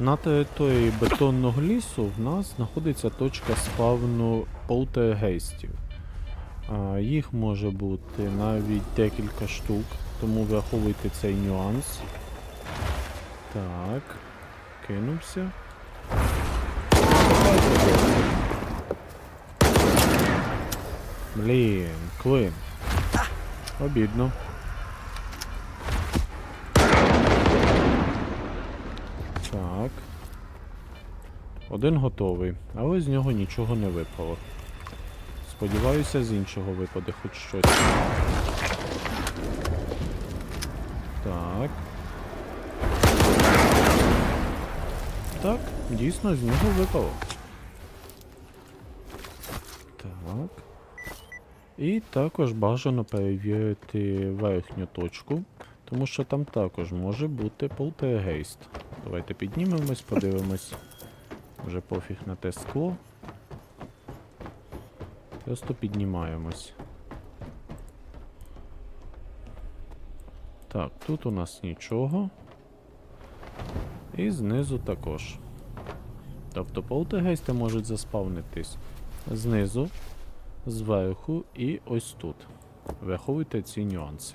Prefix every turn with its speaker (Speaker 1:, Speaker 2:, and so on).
Speaker 1: На території бетонного лісу в нас знаходиться точка спавну полтергейстів. Їх може бути навіть декілька штук, тому враховуйте цей нюанс. Так, кинувся. Блін, клин. Обідно. Так. Один готовий, але з нього нічого не випало. Сподіваюся, з іншого випаде хоч щось. Так. Так, дійсно з нього випало. Так. І також бажано перевірити верхню точку, тому що там також може бути полтергейст. Давайте піднімемось, подивимось. Вже пофіг на те скло. Просто піднімаємось. Так, тут у нас нічого. І знизу також. Тобто полтергейсти можуть заспавнитись знизу, зверху і ось тут. Враховуйте ці нюанси.